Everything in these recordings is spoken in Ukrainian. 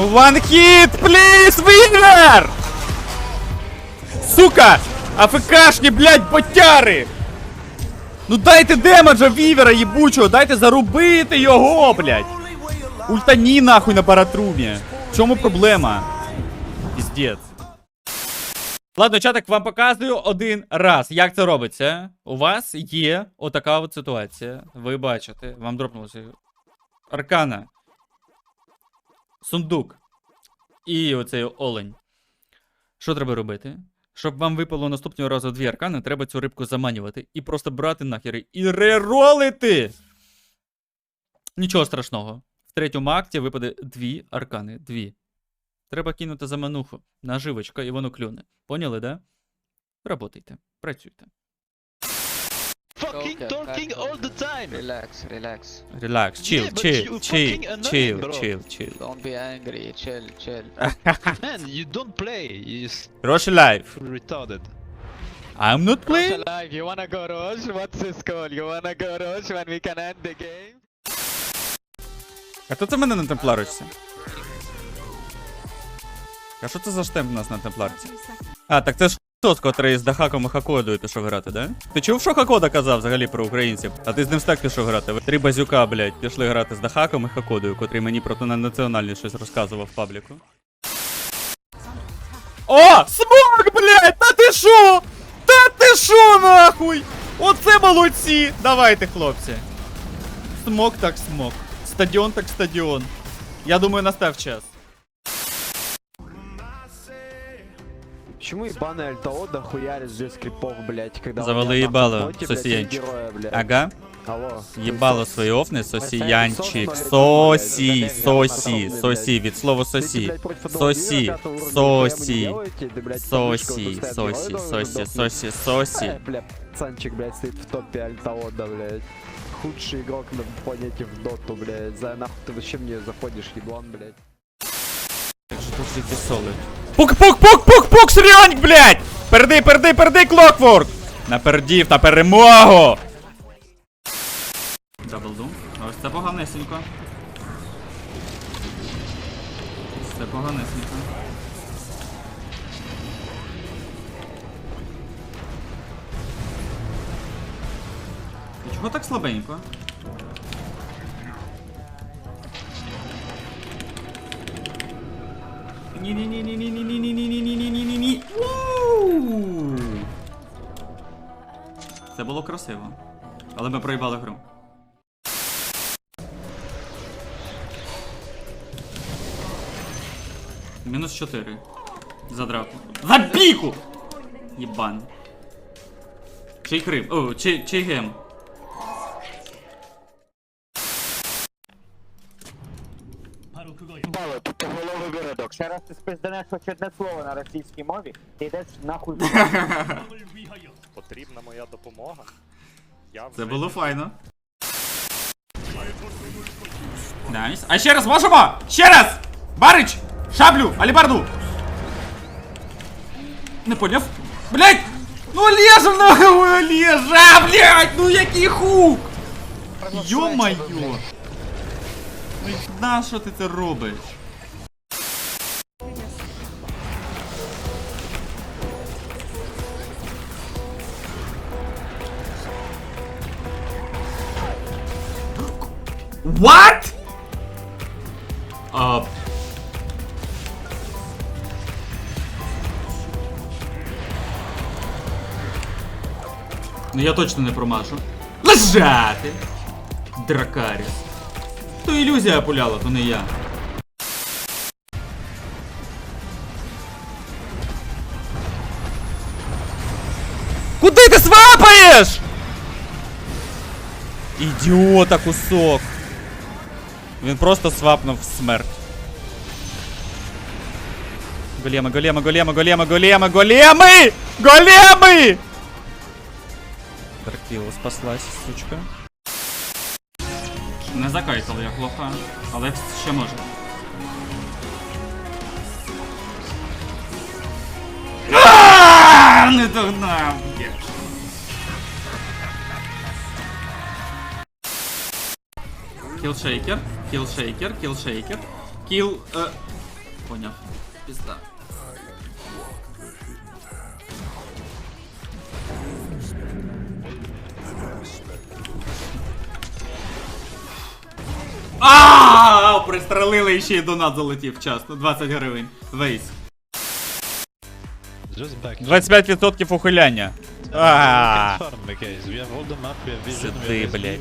One hit, please, winner! Сука! АФКшні, блядь, ботяри! Ну дайте демеджа вівера єбучого, дайте зарубити його, блядь! Ультані нахуй на баратрумі. В чому проблема? Піздець. Ладно, чатик, вам показую один раз, як це робиться. У вас є отака от ситуація. Ви бачите, вам дропнулося. Аркана. Сундук. І оцей олень. Що треба робити? Щоб вам випало наступного разу дві аркани, треба цю рибку заманювати і просто брати нахер і реролити! Нічого страшного. В третьому акті випаде дві аркани. Дві. Треба кинути замануху. Наживочка, і воно клюне. Поняли, да? Работайте, працюйте. Fucking Okay, talking all the time. Relax, relax. Релакс, чил, Yeah, you чил, fucking annoying, чил, bro. чил, чил. Don't be angry. Chill, chill. Man, you don't play. You're Роші лайф. retarded. I'm not playing. Rush alive. You wanna go Roche? What's this call? You wanna go Roche when we can end the game? А хто це мене на темпларочці? А що це за штемп у нас на темпларці? А, так це ж тот, котрий з Дахаком і Хакодою пішов грати, да? Ти чув, що Хакода казав взагалі про українців? А ти з ним так пішов грати. Три базюка, блядь, пішли грати з Дахаком і Хакодою, котрий мені про національність щось розказував в пабліку. О! Смок, блядь! Та ти шо? Та ти шо, нахуй? Оце молодці! Давайте, хлопці. Смок так смок. Стадіон так стадіон. Я думаю, настав час. почему ебаный Альтао дохуярит здесь крипов, блядь, когда... Завалы ебало, сосиянчик. Ага. Алло. Ебало свои офны, сосиянчик. Соси, соси, соси, Вид слова соси. Соси, соси, соси, соси, соси, соси, соси. Бля, пацанчик, блядь, стоит в топе Альтаода, блядь. Худший игрок на планете в доту, блядь. За нахуй ты вообще мне заходишь, еблан, блядь. Так что тут все солы. Пук, пук, пук, пук! Пук, Сріонік, блядь! Перди, перди, перди, Клокворк! Напердів на перемогу! Даблду. Ось це поганесенько. Це поганесенько. Чого так слабенько? Ні-ні-ні-ні-ні-ні-ні-ні-ні-ні-ні-ні-ні-ні. Уу! Це було красиво. Але ми проїбали гру. Мінус 4. За драку. За бійку! Єбан. Чий Крим? О, чий, чий гем? Бало, тут голови виродок. Ще раз ти спизданеш хоч одне слово на російській мові, ти йдеш нахуй. потрібна моя допомога. Я Це було файно. Найс. А ще раз можемо? Ще раз! Барич! Шаблю! Алібарду! Не поняв. Блять! Ну Олежа нахуй Олежа! Блять! Ну який хук! Йо-моє! На що ти це робиш? What? А... Ну я точно не промажу. Лежати! Дракаріс. То ілюзія пуляла, то не я. Куди ти свапаєш? Ідіота кусок. Він просто свапнув в смерть. Големи, големи, големи, големи, големи, големи! Големи! Дракіла спаслась, сучка. Не закайтала я плохо, але ще може. А, Не догнав! Кілшейкер, кілшейкер, кілшейкер, кіл... Е, Поняв. Пізда. А, пристрелили і ще й донат залетів вчасно. 20 гривень. Вейс. Just back. 25% ухиляння. А. Farm, guys. We have all the map, we have vision, we Сиди, have SD, блядь.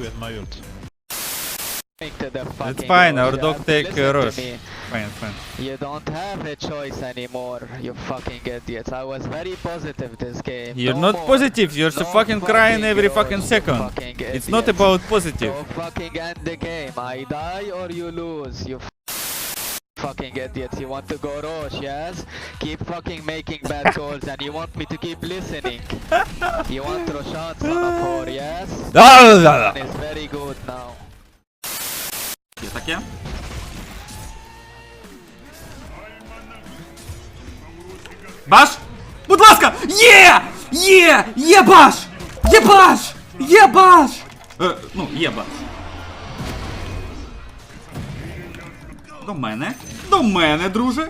fucking fine, our dog take, listen fine, fine. You don't have a choice anymore, you fucking idiots. I was very positive this game. You're no not more. positive, you're no fucking, crying every fucking second. Fucking it's not about positive. So fucking end the game. I die or you lose, you fucking idiots. You want to go Roche, yes? Keep fucking making bad calls and you want me to keep listening. you want Roshan Sanafor, yes? Ah, it's very good now. Jest takie? Баш! Будь ласка! Є! Є! Є баш! Є баш! Є баш! Е, ну, є баш. До мене. До мене, друже.